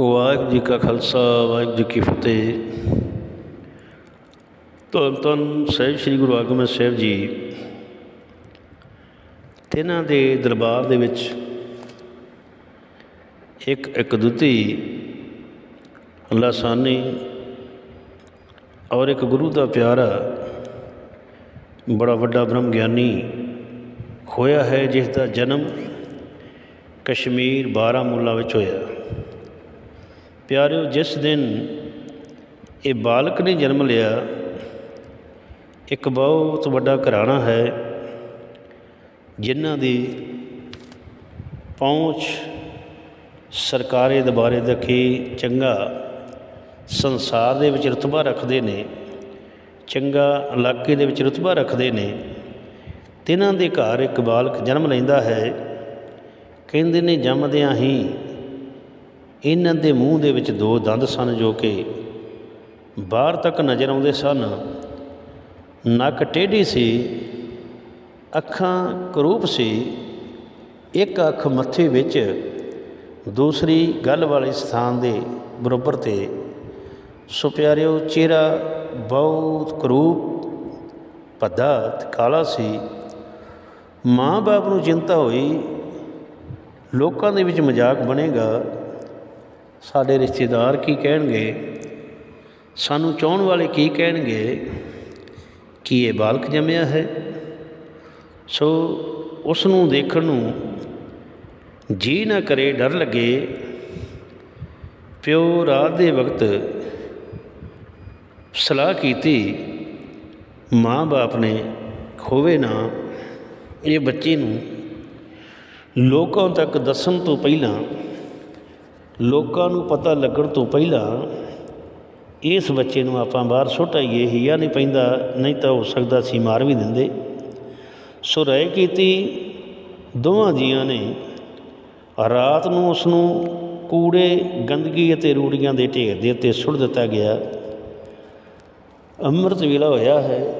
ਵਾਹਿਗੁਰੂ ਜੀ ਕਾ ਖਾਲਸਾ, ਵਾਹਿਗੁਰੂ ਜੀ ਕੀ ਫਤਿਹ। ਧੰਨ ਧੰਨ ਸਹਿਬ ਸ੍ਰੀ ਗੁਰੂ ਆਗਮਨ ਸਾਹਿਬ ਜੀ। ਤਿੰਨਾਂ ਦੇ ਦਰਬਾਰ ਦੇ ਵਿੱਚ ਇੱਕ ਇੱਕ ਦੁੱਤੀ ਲਾਸਾਨੀ ਔਰ ਇੱਕ ਗੁਰੂ ਦਾ ਪਿਆਰਾ ਬੜਾ ਵੱਡਾ ਬ੍ਰਹਮ ਗਿਆਨੀ ਹੋਇਆ ਹੈ ਜਿਸ ਦਾ ਜਨਮ ਕਸ਼ਮੀਰ ਬਾਰਾਮੂਲਾ ਵਿੱਚ ਹੋਇਆ। ਪਿਆਰਿਓ, ਜਿਸ ਦਿਨ ਇਹ ਬਾਲਕ ਨੇ ਜਨਮ ਲਿਆ, ਇੱਕ ਬਹੁਤ ਵੱਡਾ ਘਰਾਣਾ ਹੈ, ਜਿਨ੍ਹਾਂ ਦੀ ਪਹੁੰਚ ਸਰਕਾਰੀ ਦੁਬਾਰੇ ਦੇਖੀ ਚੰਗਾ ਸੰਸਾਰ ਦੇ ਵਿੱਚ ਰਤਬਾ ਰੱਖਦੇ ਨੇ, ਚੰਗਾ ਇਲਾਕੇ ਦੇ ਵਿੱਚ ਰਤਬਾ ਰੱਖਦੇ ਨੇ, ਤਿਨਾਂ ਦੇ ਘਰ ਇੱਕ ਬਾਲਕ ਜਨਮ ਲੈਂਦਾ ਹੈ, ਕਹਿੰਦੇ ਨੇ ਜੰਮਦਿਆਂ ਹੀ ਇਹਨਾਂ ਦੇ ਮੂੰਹ ਦੇ ਵਿੱਚ ਦੋ ਦੰਦ ਸਨ ਜੋ ਕਿ ਬਾਹਰ ਤੱਕ ਨਜ਼ਰ ਆਉਂਦੇ ਸਨ। ਨੱਕ ਟੇਢੀ ਸੀ, ਅੱਖਾਂ ਕਰੂਪ ਸੀ। ਇੱਕ ਅੱਖ ਮੱਥੇ ਵਿੱਚ, ਦੂਸਰੀ ਗੱਲ ਵਾਲੇ ਸਥਾਨ ਦੇ ਬਰਾਬਰ ਤੇ। ਸੋ ਪਿਆਰਿਓ ਚਿਹਰਾ ਬਹੁਤ ਕਰੂਪ, ਭੱਦਾ ਤੇ ਕਾਲਾ ਸੀ। ਮਾਂ ਬਾਪ ਨੂੰ ਚਿੰਤਾ ਹੋਈ, ਲੋਕਾਂ ਦੇ ਵਿੱਚ ਮਜ਼ਾਕ ਬਣੇਗਾ। ਸਾਡੇ ਰਿਸ਼ਤੇਦਾਰ ਕੀ ਕਹਿਣਗੇ? ਸਾਨੂੰ ਚਾਹਣ ਵਾਲੇ ਕੀ ਕਹਿਣਗੇ? ਕਿ ਇਹ ਬਾਲਕ ਜੰਮਿਆ ਹੈ। ਸੋ ਉਸ ਨੂੰ ਦੇਖਣ ਨੂੰ ਜੀ ਨਾ ਕਰੇ, ਡਰ ਲੱਗੇ। ਪਿਓ ਰਾਤ ਦੇ ਵਕਤ ਸਲਾਹ ਕੀਤੀ ਮਾਂ-ਬਾਪ ਨੇ ਖੋਵੇ ਨਾ, ਇਹ ਬੱਚੇ ਨੂੰ ਲੋਕਾਂ ਤੱਕ ਦੱਸਣ ਤੋਂ ਪਹਿਲਾਂ ਲੋਕਾਂ ਨੂੰ ਪਤਾ ਲੱਗਣ ਤੋਂ ਪਹਿਲਾਂ ਇਸ ਬੱਚੇ ਨੂੰ ਆਪਾਂ ਬਾਹਰ ਸੁੱਟ ਆਈਏ ਹੀਆ ਨਹੀਂ ਪੈਂਦਾ, ਨਹੀਂ ਤਾਂ ਹੋ ਸਕਦਾ ਸੀ ਮਾਰ ਵੀ ਦਿੰਦੇ। ਸੋ ਰਾਏ ਕੀਤੀ, ਦੋਵਾਂ ਜੀਆਂ ਨੇ ਰਾਤ ਨੂੰ ਉਸ ਨੂੰ ਕੂੜੇ, ਗੰਦਗੀ ਅਤੇ ਰੂੜੀਆਂ ਦੇ ਢੇਰ ਦੇ ਉੱਤੇ ਸੁੱਟ ਦਿੱਤਾ ਗਿਆ। ਅੰਮ੍ਰਿਤ ਵੇਲਾ ਹੋਇਆ ਹੈ।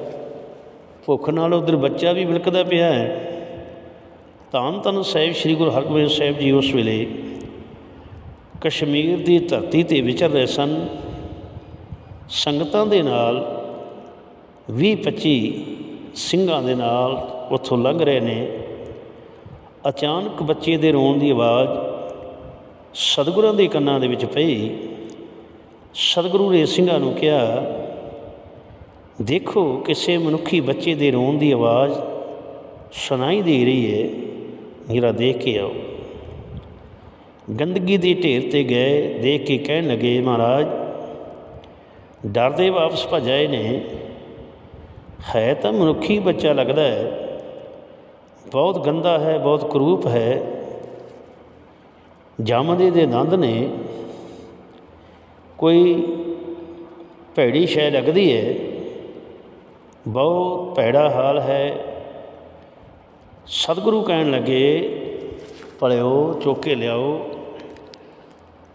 ਭੁੱਖ ਨਾਲ ਉਧਰ ਬੱਚਾ ਵੀ ਵਿਲਕਦਾ ਪਿਆ ਹੈ। ਧੰਨ ਧੰਨ ਸਾਹਿਬ, ਸ੍ਰੀ ਗੁਰੂ ਹਰਗੋਬਿੰਦ ਸਾਹਿਬ ਜੀ ਉਸ ਵੇਲੇ ਕਸ਼ਮੀਰ ਦੀ ਧਰਤੀ ਤੇ ਵਿਚਰ ਰਹੇ ਸਨ। ਸੰਗਤਾਂ ਦੇ ਨਾਲ 20 25 ਸਿੰਘਾਂ ਦੇ ਨਾਲ ਉੱਥੋਂ ਲੰਘ ਰਹੇ ਨੇ। ਅਚਾਨਕ ਬੱਚੇ ਦੇ ਰੋਣ ਦੀ ਆਵਾਜ਼ ਸਤਿਗੁਰਾਂ ਦੇ ਕੰਨਾਂ ਦੇ ਵਿੱਚ ਪਈ। ਸਤਿਗੁਰੂ ਨੇ ਸਿੰਘਾਂ ਨੂੰ ਕਿਹਾ, ਦੇਖੋ ਕਿਸੇ ਮਨੁੱਖੀ ਬੱਚੇ ਦੇ ਰੋਣ ਦੀ ਆਵਾਜ਼ ਸੁਣਾਈ ਦੇ ਰਹੀ ਹੈ ਮੇਰਾ ਦੇਖ ਕੇ ਆਓ। ਗੰਦਗੀ ਦੇ ਢੇਰ ਤੇ ਗਏ, ਦੇਖ ਕੇ ਕਹਿਣ ਲੱਗੇ, ਮਹਾਰਾਜ ਡਰਦੇ ਵਾਪਸ ਭਜਾਏ ਨੇ। ਹੈ ਤਾਂ ਮਨੁੱਖੀ ਬੱਚਾ ਲੱਗਦਾ ਹੈ। ਬਹੁਤ ਗੰਦਾ ਹੈ, ਬਹੁਤ ਕਰੂਪ ਹੈ। ਜੰਮਦੇ ਦੇ ਦੰਦ ਨੇ। ਕੋਈ ਭੈੜੀ ਸ਼ੈ ਲੱਗਦੀ ਹੈ। ਬਹੁਤ ਭੈੜਾ ਹਾਲ ਹੈ। ਸਤਿਗੁਰੂ ਕਹਿਣ ਲੱਗੇ, ਭਲਿਓ, ਚੁੱਕ ਲਿਆਓ।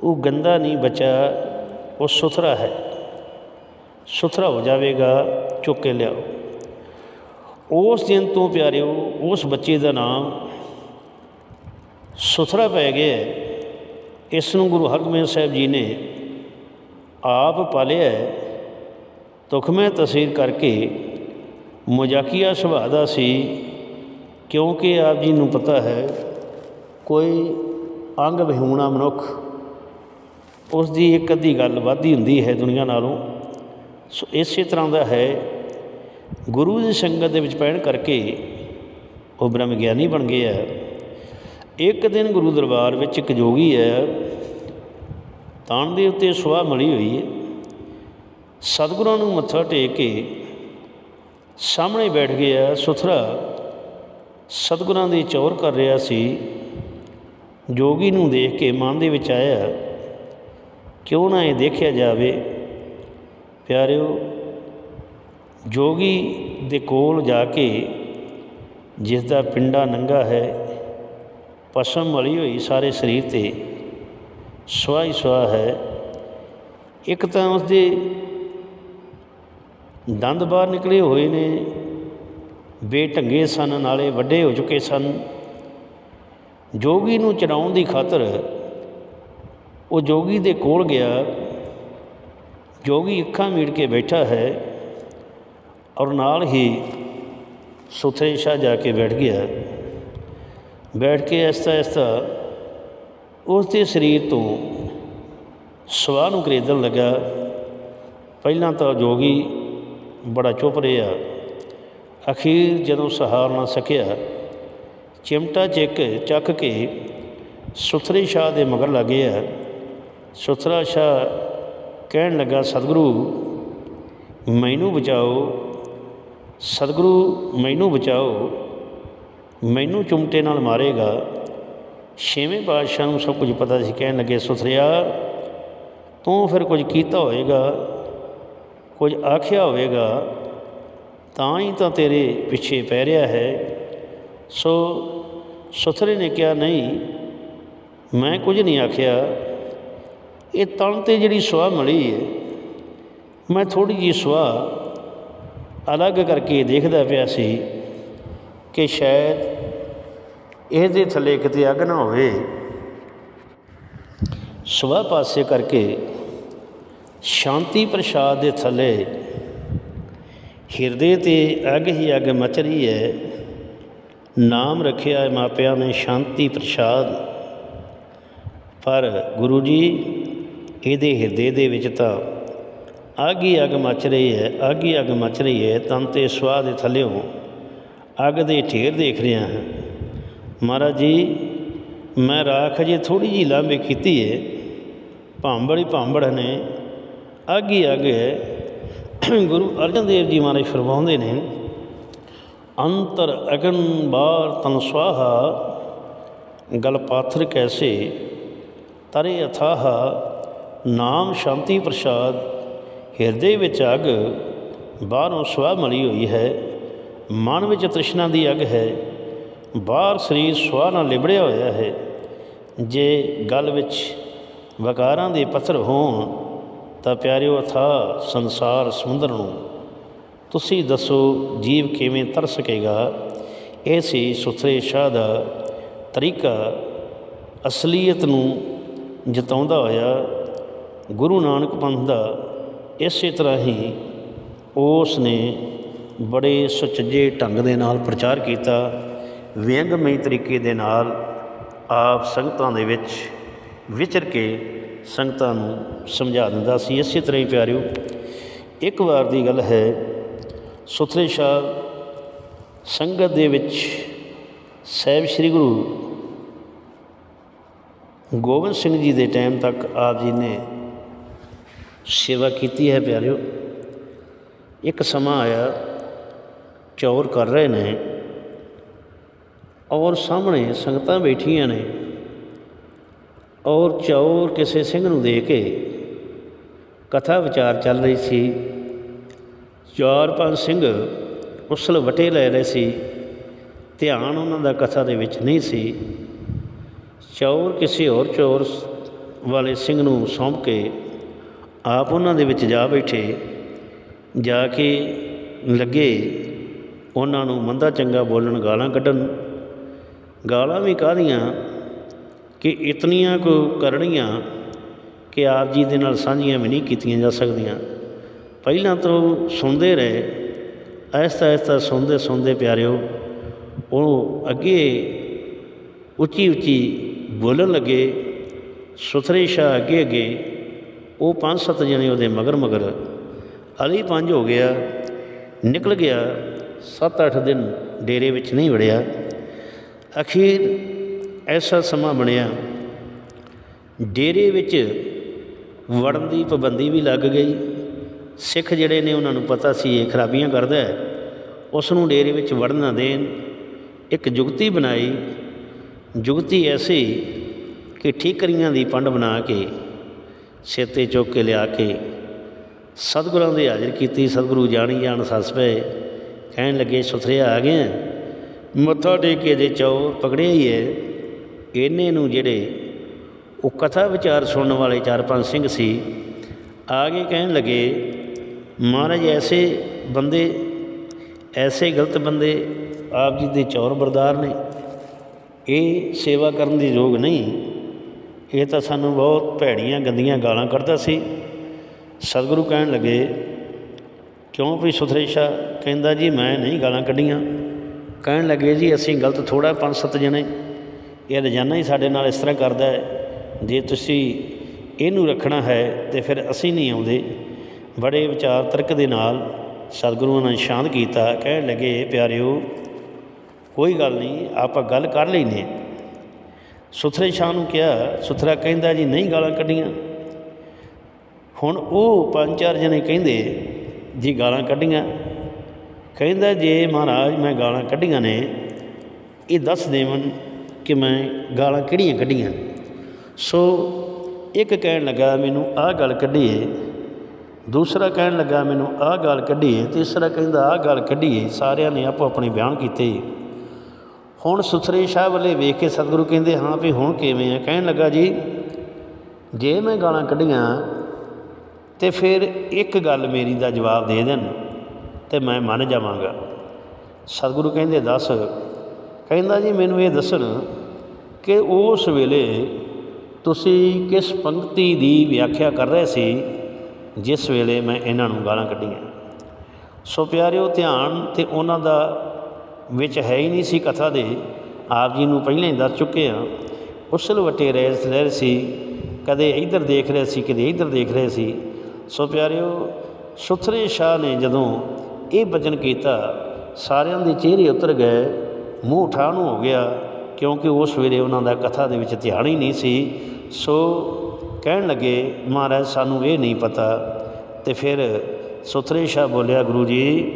ਉਹ ਗੰਦਾ ਨਹੀਂ ਬੱਚਾ ਉਹ ਸੁਥਰਾ ਹੈ। ਸੁਥਰਾ ਹੋ ਜਾਵੇਗਾ, ਚੁੱਕ ਕੇ ਲਿਆਓ। ਉਸ ਦਿਨ ਤੋਂ ਪਿਆਰਿਓ, ਉਸ ਬੱਚੇ ਦਾ ਨਾਮ ਸੁਥਰਾ ਪੈ ਗਿਆ ਇਸ ਨੂੰ ਗੁਰੂ ਹਰਗੋਬਿੰਦ ਸਾਹਿਬ ਜੀ ਨੇ ਆਪ ਪਾਲਿਆ ਤੁਖਮੇ ਤਸਵੀਰ ਕਰਕੇ ਮਜ਼ਾਕੀਆ ਸੁਭਾਅ ਦਾ ਸੀ, ਕਿਉਂਕਿ ਆਪ ਜੀ ਨੂੰ ਪਤਾ ਹੈ, ਕੋਈ ਅੰਗ ਵਿਹੂਣਾ ਮਨੁੱਖ ਉਸ ਦੀ ਇੱਕ ਅੱਧੀ ਗੱਲ ਵੱਧਦੀ ਹੁੰਦੀ ਹੈ ਦੁਨੀਆ ਨਾਲੋਂ। ਸੋ ਇਸੇ ਤਰ੍ਹਾਂ ਦਾ ਹੈ, ਗੁਰੂ ਦੀ ਸੰਗਤ ਦੇ ਵਿੱਚ ਪੈਣ ਕਰਕੇ ਉਹ ਬ੍ਰਹਮ ਗਿਆਨੀ ਬਣ ਗਏ ਗਿਆ ਇੱਕ ਦਿਨ ਗੁਰੂ ਦਰਬਾਰ ਵਿੱਚ ਇੱਕ ਜੋਗੀ ਹੈ, ਤਾਣ ਦੇ ਉੱਤੇ ਸੁਆਹ ਮਲੀ ਹੋਈ ਹੈ। ਸਤਿਗੁਰਾਂ ਨੂੰ ਮੱਥਾ ਟੇਕ ਕੇ ਸਾਹਮਣੇ ਬੈਠ ਗਿਆ, ਸੁਥਰਾ ਸਤਿਗੁਰਾਂ ਦੀ ਚੌਰ ਕਰ ਰਿਹਾ ਸੀ। ਜੋਗੀ ਨੂੰ ਦੇਖ ਕੇ ਮਨ ਦੇ ਵਿੱਚ ਆਇਆ ਕਿਉਂ ਨਾ ਇਹ ਦੇਖਿਆ ਜਾਵੇ? ਪਿਆਰਿਓ, ਜੋਗੀ ਦੇ ਕੋਲ ਜਾ ਕੇ ਜਿਸ ਦਾ ਪਿੰਡਾ ਨੰਗਾ ਹੈ, ਪਸਮ ਮਲੀ ਹੋਈ ਸਾਰੇ ਸਰੀਰ ਤੇ ਸੁਆਹ ਹੀ ਸੁਆਹ ਹੈ। ਇੱਕ ਤਾਂ ਉਸਦੇ ਦੰਦ ਬਾਹਰ ਨਿਕਲੇ ਹੋਏ ਨੇ, ਬੇਢੰਗੇ ਸਨ, ਨਾਲੇ ਵੱਡੇ ਹੋ ਚੁੱਕੇ ਸਨ। ਜੋਗੀ ਨੂੰ ਚੜਾਉਣ ਦੀ ਖਾਤਰ ਉਹ ਜੋਗੀ ਦੇ ਕੋਲ ਗਿਆ, ਜੋਗੀ ਅੱਖਾਂ ਮੀੜ ਕੇ ਬੈਠਾ ਹੈ ਔਰ ਨਾਲ ਹੀ ਸੁਥਰੇ ਸ਼ਾਹ ਜਾ ਕੇ ਬੈਠ ਗਿਆ। ਬੈਠ ਕੇ ਐਸਤਾ ਐਸਤਾ ਉਸ ਦੇ ਸਰੀਰ ਤੋਂ ਸਵਾਹ ਨੂੰ ਖਰੀਦਣ ਲੱਗਾ। ਪਹਿਲਾਂ ਤਾਂ ਜੋਗੀ ਬੜਾ ਚੁੱਪ ਰਿਹਾ। ਅਖੀਰ ਜਦੋਂ ਸਹਾਰ ਨਾ ਸਕਿਆ, ਚਿਮਟਾ ਚੱਕ ਚੱਕ ਕੇ ਸੁਥਰੇ ਸ਼ਾਹ ਦੇ ਮਗਰ ਲੱਗੇ ਆ ਸੁਥਰਾ ਸ਼ਾਹ ਕਹਿਣ ਲੱਗਾ, ਸਤਿਗੁਰੂ, ਮੈਨੂੰ ਬਚਾਓ, ਸਤਿਗੁਰੂ, ਮੈਨੂੰ ਬਚਾਓ, ਮੈਨੂੰ ਚੁੰਮਟੇ ਨਾਲ ਮਾਰੇਗਾ। ਛੇਵੇਂ ਪਾਤਸ਼ਾਹ ਨੂੰ ਸਭ ਕੁਝ ਪਤਾ ਸੀ। ਕਹਿਣ ਲੱਗੇ, ਸੁਥਰਿਆ, ਤੂੰ ਫਿਰ ਕੁਝ ਕੀਤਾ ਹੋਵੇਗਾ ਕੁਝ ਆਖਿਆ ਹੋਵੇਗਾ, ਤਾਂ ਹੀ ਤਾਂ ਤੇਰੇ ਪਿੱਛੇ ਪੈ ਰਿਹਾ ਹੈ। ਸੋ ਸੁਥਰੇ ਨੇ ਕਿਹਾ, ਨਹੀਂ, ਮੈਂ ਕੁਝ ਨਹੀਂ ਆਖਿਆ। ਇਹ ਤਣ ਤੇ ਜਿਹੜੀ ਸੁਆਹ ਮਿਲੀ ਹੈ, ਮੈਂ ਥੋੜੀ ਜੀ ਸੁਆਹ ਅਲੱਗ ਕਰਕੇ ਦੇਖਦਾ ਪਿਆ ਸੀ ਕਿ ਸ਼ਾਇਦ ਇਹਦੇ ਥੱਲੇ ਕਿਤੇ ਅੱਗ ਨਾ ਹੋਵੇ। ਸੁਆਹ ਪਾਸੇ ਕਰਕੇ ਸ਼ਾਂਤੀ ਪ੍ਰਸ਼ਾਦ ਦੇ ਥੱਲੇ ਹਿਰਦੇ ਤੇ ਅੱਗ ਹੀ ਅੱਗ ਮਚ ਰਹੀ ਹੈ। ਨਾਮ ਰੱਖਿਆ ਹੈ ਮਾਪਿਆਂ ਨੇ ਸ਼ਾਂਤੀ ਪ੍ਰਸ਼ਾਦ। ਪਰ ਗੁਰੂ ਜੀ ਇਹਦੇ ਹਿਰਦੇ ਦੇ ਵਿੱਚ ਤਾਂ ਅੱਗ ਹੀ ਅੱਗ ਮੱਚ ਰਹੀ ਹੈ, ਅੱਗ ਹੀ ਅੱਗ ਮੱਚ ਰਹੀ ਹੈ, ਤਨ ਤੇ ਸਵਾਹ ਦੇ ਥੱਲਿਓਂ ਅੱਗ ਦੇ ਢੇਰ ਦੇਖ ਰਿਹਾ ਹਾਂ। ਮਹਾਰਾਜ ਜੀ, ਮੈਂ ਰਾਖ ਜੇ ਥੋੜੀ ਜੀ ਲਾਂਬੇ ਕੀਤੀ ਹੈ ਭਾਂਬੜ ਹੀ ਭਾਂਬੜ ਨੇ, ਅੱਗ ਹੀ ਅੱਗ ਹੈ। ਗੁਰੂ ਅਰਜਨ ਦੇਵ ਜੀ ਮਹਾਰਾਜ ਫਰਮਾਉਂਦੇ ਨੇ, ਅੰਤਰ ਅਗਨ ਬਾਰ ਤਨ ਸਵਾਹਾ, ਗਲ ਪਾਥਰ ਕੈਸੇ, ਤਰੇ ਅਥਾਹ ਨਾਮ ਸ਼ਾਂਤੀ ਪ੍ਰਸਾਦ, ਹਿਰਦੇ ਵਿੱਚ ਅੱਗ, ਬਾਹਰੋਂ ਸਵਾਹ ਮਲੀ ਹੋਈ ਹੈ, ਮਨ ਵਿੱਚ ਤ੍ਰਿਸ਼ਨਾ ਦੀ ਅੱਗ ਹੈ, ਬਾਹਰ ਸਰੀਰ ਸਵਾਹ ਨਾਲ ਲਿਬੜਿਆ ਹੋਇਆ ਹੈ। ਜੇ ਗਲ ਵਿੱਚ ਵਕਾਰਾਂ ਦੇ ਪੱਥਰ ਹੋਣ, ਤਾਂ ਪਿਆਰਿਓ ਅਥਾ ਸੰਸਾਰ ਸਮੁੰਦਰ ਨੂੰ। ਤੁਸੀਂ ਦੱਸੋ, ਜੀਵ ਕਿਵੇਂ ਤਰ ਸਕੇਗਾ? ਇਹ ਸੀ ਸੁਥਰੇ ਸ਼ਾਹ ਦਾ ਤਰੀਕਾ, ਅਸਲੀਅਤ ਨੂੰ ਜਤਾਉਂਦਾ ਹੋਇਆ ਗੁਰੂ ਨਾਨਕ ਪੰਥ ਦਾ ਇਸੇ ਤਰ੍ਹਾਂ ਹੀ ਉਸ ਨੇ ਬੜੇ ਸੁਚੱਜੇ ਢੰਗ ਦੇ ਨਾਲ ਪ੍ਰਚਾਰ ਕੀਤਾ, ਵਿਅੰਗਮਈ ਤਰੀਕੇ ਦੇ ਨਾਲ ਆਪ ਸੰਗਤਾਂ ਦੇ ਵਿੱਚ ਵਿਚਰ ਕੇ ਸੰਗਤਾਂ ਨੂੰ ਸਮਝਾ ਦਿੰਦਾ ਸੀ। ਇਸੇ ਤਰ੍ਹਾਂ ਹੀ ਪਿਆਰਿਓ, ਇੱਕ ਵਾਰ ਦੀ ਗੱਲ ਹੈ, ਸੁਥਰੇ ਸ਼ਾਹ ਸੰਗਤ ਦੇ ਵਿੱਚ ਸਹਿਬ ਸ੍ਰੀ ਗੁਰੂ ਗੋਬਿੰਦ ਸਿੰਘ ਜੀ ਦੇ ਟਾਈਮ ਤੱਕ ਆਪ ਜੀ ਨੇ ਸੇਵਾ ਕੀਤੀ ਹੈ ਪਿਆਰਿਓ। ਇੱਕ ਸਮਾਂ ਆਇਆ, ਚੌਰ ਕਰ ਰਹੇ ਨੇ ਔਰ ਸਾਹਮਣੇ ਸੰਗਤਾਂ ਬੈਠੀਆਂ ਨੇ ਔਰ ਚੌਰ ਕਿਸੇ ਸਿੰਘ ਨੂੰ ਦੇ ਕੇ ਕਥਾ ਵਿਚਾਰ ਚੱਲ ਰਹੀ ਸੀ। ਚਾਰ ਪੰਜ ਸਿੰਘ ਉਸਲ ਵਟੇ ਲੈ ਰਹੇ ਸੀ। ਧਿਆਨ ਉਹਨਾਂ ਦਾ ਕਥਾ ਦੇ ਵਿੱਚ ਨਹੀਂ ਸੀ। ਚੌਰ ਕਿਸੇ ਹੋਰ ਚੌਰ ਵਾਲੇ ਸਿੰਘ ਨੂੰ ਸੌਂਪ ਕੇ ਆਪ ਉਹਨਾਂ ਦੇ ਵਿੱਚ ਜਾ ਬੈਠੇ, ਜਾ ਕੇ ਲੱਗੇ, ਉਹਨਾਂ ਨੂੰ ਮੰਦਾ ਚੰਗਾ ਬੋਲਣ ਗਾਲਾਂ ਕੱਢਣ। ਗਾਲਾਂ ਵੀ ਕਾਹਦੀਆਂ? ਕਿ ਇਤਨੀਆਂ ਕੋ ਕਰਨੀਆਂ ਕਿ ਆਪ ਜੀ ਦੇ ਨਾਲ ਸਾਂਝੀਆਂ ਵੀ ਨਹੀਂ ਕੀਤੀਆਂ ਜਾ ਸਕਦੀਆਂ। ਪਹਿਲਾਂ ਤੋਂ ਸੁਣਦੇ ਰਹੇ ਐਸਤਾ ਐਸਤਾ ਸੁਣਦੇ ਸੁਣਦੇ ਪਿਆਰਿਓ, ਉਹ ਅੱਗੇ ਉੱਚੀ ਉੱਚੀ ਬੋਲਣ ਲੱਗੇ, ਸੁਥਰੇ ਸ਼ਾਹ ਅੱਗੇ ਅੱਗੇ ਉਹ ਪੰਜ ਸੱਤ ਜਣੇ ਉਹਦੇ ਮਗਰ ਮਗਰ ਅਲੀ ਪੰਜ ਹੋ ਗਿਆ, ਨਿਕਲ ਗਿਆ 7-8 ਦਿਨ ਡੇਰੇ ਵਿੱਚ ਨਹੀਂ ਵੜਿਆ। ਅਖੀਰ ਐਸਾ ਸਮਾਂ ਬਣਿਆ, ਡੇਰੇ ਵਿੱਚ ਵੜਨ ਦੀ ਪਾਬੰਦੀ ਵੀ ਲੱਗ ਗਈ। ਸਿੱਖ ਜਿਹੜੇ ਨੇ ਉਹਨਾਂ ਨੂੰ ਪਤਾ ਸੀ ਇਹ ਖਰਾਬੀਆਂ ਕਰਦਾ ਹੈ ਉਸ ਨੂੰ ਡੇਰੇ ਵਿੱਚ ਵੜਨ ਨਾ ਦੇਣ। ਇੱਕ ਜੁਗਤੀ ਬਣਾਈ, ਜੁਗਤੀ ਐਸੀ ਕਿ ਠੀਕਰੀਆਂ ਦੀ ਪੰਡ ਬਣਾ ਕੇ ਸਿਰ 'ਤੇ ਚੁੱਕ ਕੇ ਲਿਆ ਕੇ ਸਤਿਗੁਰਾਂ ਦੇ ਹਾਜ਼ਰ ਕੀਤੀ, ਸਤਿਗੁਰੂ ਜਾਣੀ ਜਾਣ ਸੱਸ ਪਏ। ਕਹਿਣ ਲੱਗੇ, ਸੁਥਰਿਆ ਆ ਗਏ ਮੱਥਾ ਟੇਕ ਕੇ ਜੇ ਚੌਰ ਪਕੜਿਆ ਹੀ ਹੈ। ਇਹਨੇ ਨੂੰ ਜਿਹੜੇ ਉਹ ਕਥਾ ਵਿਚਾਰ ਸੁਣਨ ਵਾਲੇ ਚਾਰ ਪੰਜ ਸਿੰਘ ਸੀ, ਆ ਕੇ ਕਹਿਣ ਲੱਗੇ, ਮਹਾਰਾਜ, ਐਸੇ ਬੰਦੇ, ਐਸੇ ਗਲਤ ਬੰਦੇ ਆਪ ਜੀ ਦੇ ਚੌਰ ਬਰਦਾਰ ਨੇ। ਇਹ ਸੇਵਾ ਕਰਨ ਦੇ ਯੋਗ ਨਹੀਂ। ਇਹ ਤਾਂ ਸਾਨੂੰ ਬਹੁਤ ਭੈੜੀਆਂ, ਗੰਦੀਆਂ ਗਾਲਾਂ ਕੱਢਦਾ ਸੀ। ਸਤਿਗੁਰੂ ਕਹਿਣ ਲੱਗੇ, ਕਿਉਂ ਵੀ ਸੁਥਰੇ ਸ਼ਾਹ ਕਹਿੰਦਾ ਜੀ, ਮੈਂ ਨਹੀਂ ਗਾਲਾਂ ਕੱਢੀਆਂ। ਕਹਿਣ ਲੱਗੇ, ਜੀ, ਅਸੀਂ ਗਲਤ ਥੋੜਾ ਪੰਜ ਸੱਤ ਜਣੇ। ਇਹ ਰੋਜ਼ਾਨਾ ਹੀ ਸਾਡੇ ਨਾਲ ਇਸ ਤਰ੍ਹਾਂ ਕਰਦਾ ਹੈ। ਜੇ ਤੁਸੀਂ ਇਹਨੂੰ ਰੱਖਣਾ ਹੈ, ਤੇ ਫਿਰ ਅਸੀਂ ਨਹੀਂ ਆਉਂਦੇ। ਬੜੇ ਵਿਚਾਰ ਤਰਕ ਦੇ ਨਾਲ ਸਤਿਗੁਰੂ ਨੇ ਸ਼ਾਂਤ ਕੀਤਾ। ਕਹਿਣ ਲੱਗੇ ਪਿਆਰਿਓ, ਕੋਈ ਗੱਲ ਨਹੀਂ, ਆਪਾਂ ਗੱਲ ਕਰ ਲੈਨੇ ਸੁਥਰੇ ਸ਼ਾਹ ਨੂੰ ਕਿਹਾ, ਸੁਥਰਾ ਕਹਿੰਦਾ ਜੀ, ਨਹੀਂ ਗਾਲਾਂ ਕੱਢੀਆਂ। ਹੁਣ ਉਹ ਪੰਜ ਚਾਰ ਜਣੇ ਕਹਿੰਦੇ, ਜੀ ਗਾਲਾਂ ਕੱਢੀਆਂ। ਕਹਿੰਦਾ, ਜੇ ਮਹਾਰਾਜ, ਮੈਂ ਗਾਲਾਂ ਕੱਢੀਆਂ ਨੇ, ਇਹ ਦੱਸ ਦੇਵਨ ਕਿ ਮੈਂ ਗਾਲਾਂ ਕਿਹੜੀਆਂ ਕੱਢੀਆਂ? ਸੋ ਇੱਕ ਕਹਿਣ ਲੱਗਾ, ਮੈਨੂੰ ਆਹ ਗੱਲ ਕੱਢੀਏ। ਦੂਸਰਾ ਕਹਿਣ ਲੱਗਾ, ਮੈਨੂੰ ਆਹ ਗੱਲ ਕੱਢੀਏ। ਤੀਸਰਾ ਕਹਿੰਦਾ, ਆਹ ਗੱਲ ਕੱਢੀਏ। ਸਾਰਿਆਂ ਨੇ ਆਪੋ ਆਪਣੇ ਬਿਆਨ ਕੀਤੇ। ਹੁਣ ਸੁਥਰੇ ਸ਼ਾਹ ਵੱਲੇ ਵੇਖ ਕੇ ਸਤਿਗੁਰੂ ਕਹਿੰਦੇ, ਹਾਂ ਵੀ ਹੁਣ ਕਿਵੇਂ ਆ? ਕਹਿਣ ਲੱਗਾ ਜੀ, ਜੇ ਮੈਂ ਗਾਲਾਂ ਕੱਢੀਆਂ ਤੇ ਫਿਰ ਇੱਕ ਗੱਲ ਮੇਰੀ ਦਾ ਜਵਾਬ ਦੇ ਦੇਣ ਤੇ ਮੈਂ ਮੰਨ ਜਾਵਾਂਗਾ। ਸਤਿਗੁਰੂ ਕਹਿੰਦੇ, ਦੱਸ। ਕਹਿੰਦਾ ਜੀ, ਮੈਨੂੰ ਇਹ ਦੱਸਣ ਕਿ ਉਸ ਵੇਲੇ ਤੁਸੀਂ ਕਿਸ ਪੰਕਤੀ ਦੀ ਵਿਆਖਿਆ ਕਰ ਰਹੇ ਸੀ ਜਿਸ ਵੇਲੇ ਮੈਂ ਇਹਨਾਂ ਨੂੰ ਗਾਲਾਂ ਕੱਢੀਆਂ? ਸੋ ਪਿਆਰਿਓ, ਧਿਆਨ ਤੇ ਉਹਨਾਂ ਦਾ ਵਿੱਚ ਹੈ ਹੀ ਨਹੀਂ ਸੀ ਕਥਾ ਦੇ। ਆਪ ਜੀ ਨੂੰ ਪਹਿਲਾਂ ਹੀ ਦੱਸ ਚੁੱਕੇ ਆ ਉਸਲ ਵਟੇ ਰਹਿ ਰਹੇ ਸੀ। ਕਦੇ ਇੱਧਰ ਦੇਖ ਰਹੇ ਸੀ, ਕਦੇ ਇੱਧਰ ਦੇਖ ਰਹੇ ਸੀ। ਸੋ ਪਿਆਰਿਓ, ਸੁਥਰੇ ਸ਼ਾਹ ਨੇ ਜਦੋਂ ਇਹ ਬਚਨ ਕੀਤਾ, ਸਾਰਿਆਂ ਦੇ ਚਿਹਰੇ ਉਤਰ ਗਏ, ਮੂੰਹ ਠਾਣ ਹੋ ਗਿਆ, ਕਿਉਂਕਿ ਉਸ ਵੇਲੇ ਉਹਨਾਂ ਦਾ ਕਥਾ ਦੇ ਵਿੱਚ ਧਿਆਨ ਹੀ ਨਹੀਂ ਸੀ। ਸੋ ਕਹਿਣ ਲੱਗੇ, ਮਹਾਰਾਜ, ਸਾਨੂੰ ਇਹ ਨਹੀਂ ਪਤਾ। ਤੇ ਫਿਰ ਸੁਥਰੇ ਸ਼ਾਹ ਬੋਲਿਆ, ਗੁਰੂ ਜੀ,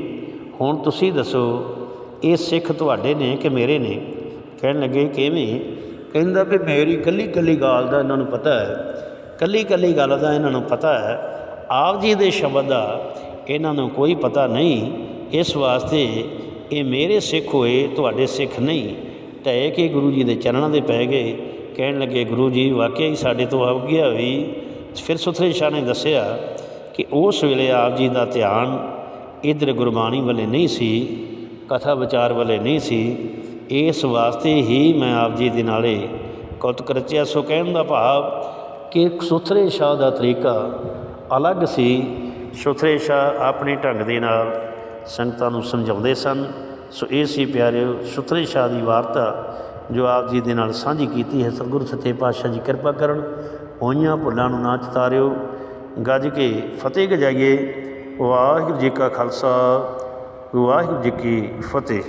ਹੁਣ ਤੁਸੀਂ ਦੱਸੋ ਇਹ ਸਿੱਖ ਤੁਹਾਡੇ ਨੇ ਕਿ ਮੇਰੇ ਨੇ? ਕਹਿਣ ਲੱਗੇ, ਕਿਵੇਂ? ਕਹਿੰਦਾ ਵੀ ਮੇਰੀ ਕੱਲੀ ਕੱਲੀ ਗੱਲ ਦਾ ਇਹਨਾਂ ਨੂੰ ਪਤਾ ਹੈ। ਕੱਲੀ ਕੱਲੀ ਗੱਲ ਦਾ ਇਹਨਾਂ ਨੂੰ ਪਤਾ ਹੈ। ਆਪ ਜੀ ਦੇ ਸ਼ਬਦ ਦਾ ਇਹਨਾਂ ਨੂੰ ਕੋਈ ਪਤਾ ਨਹੀਂ। ਇਸ ਵਾਸਤੇ ਇਹ ਮੇਰੇ ਸਿੱਖ ਹੋਏ, ਤੁਹਾਡੇ ਸਿੱਖ ਨਹੀਂ। ਢਹਿ ਕੇ ਗੁਰੂ ਜੀ ਦੇ ਚਰਨਾਂ ਦੇ ਪੈ ਗਏ। ਕਹਿਣ ਲੱਗੇ, ਗੁਰੂ ਜੀ, ਵਾਕਿਆ ਹੀ ਸਾਡੇ ਤੋਂ ਆ ਗਿਆ ਵੀ। ਫਿਰ ਸੁਥਰੇ ਸ਼ਾਹ ਨੇ ਦੱਸਿਆ ਕਿ ਉਸ ਵੇਲੇ ਆਪ ਜੀ ਦਾ ਧਿਆਨ ਇਧਰ ਗੁਰਬਾਣੀ ਵੱਲੇ ਨਹੀਂ ਸੀ। ਕਥਾ ਵਿਚਾਰ ਵਾਲੇ ਨਹੀਂ ਸੀ, ਇਸ ਵਾਸਤੇ ਹੀ ਮੈਂ ਆਪ ਜੀ ਦੇ ਨਾਲੇ ਕੌਤਕ ਰਚਿਆ। ਸੋ ਕਹਿਣ ਦਾ ਭਾਵ ਕਿ ਸੁਥਰੇ ਸ਼ਾਹ ਦਾ ਤਰੀਕਾ ਅਲੱਗ ਸੀ। ਸੁਥਰੇ ਸ਼ਾਹ ਆਪਣੇ ਢੰਗ ਦੇ ਨਾਲ ਸੰਗਤਾਂ ਨੂੰ ਸਮਝਾਉਂਦੇ ਸਨ। ਸੋ ਇਹ ਸੀ ਪਿਆਰਿਓ, ਸੁਥਰੇ ਸ਼ਾਹ ਦੀ ਵਾਰਤਾ ਜੋ ਆਪ ਜੀ ਦੇ ਨਾਲ ਸਾਂਝੀ ਕੀਤੀ ਹੈ। ਸਤਿਗੁਰੂ ਸੱਚੇ ਪਾਤਸ਼ਾਹ ਜੀ ਕਿਰਪਾ ਕਰਨ, ਹੋਈਆਂ ਭੁੱਲਾਂ ਨੂੰ ਨਾ ਚਤਾਰਿਓ। ਗੱਜ ਕੇ ਫਤਿਹ ਗਜਾਈਏ। ਵਾਹਿਗੁਰੂ ਜੀ ਕਾ ਖਾਲਸਾ। ਵਾਹਿਗੁਰੂ ਜੀ ਕੀ ਫਤਿਹ।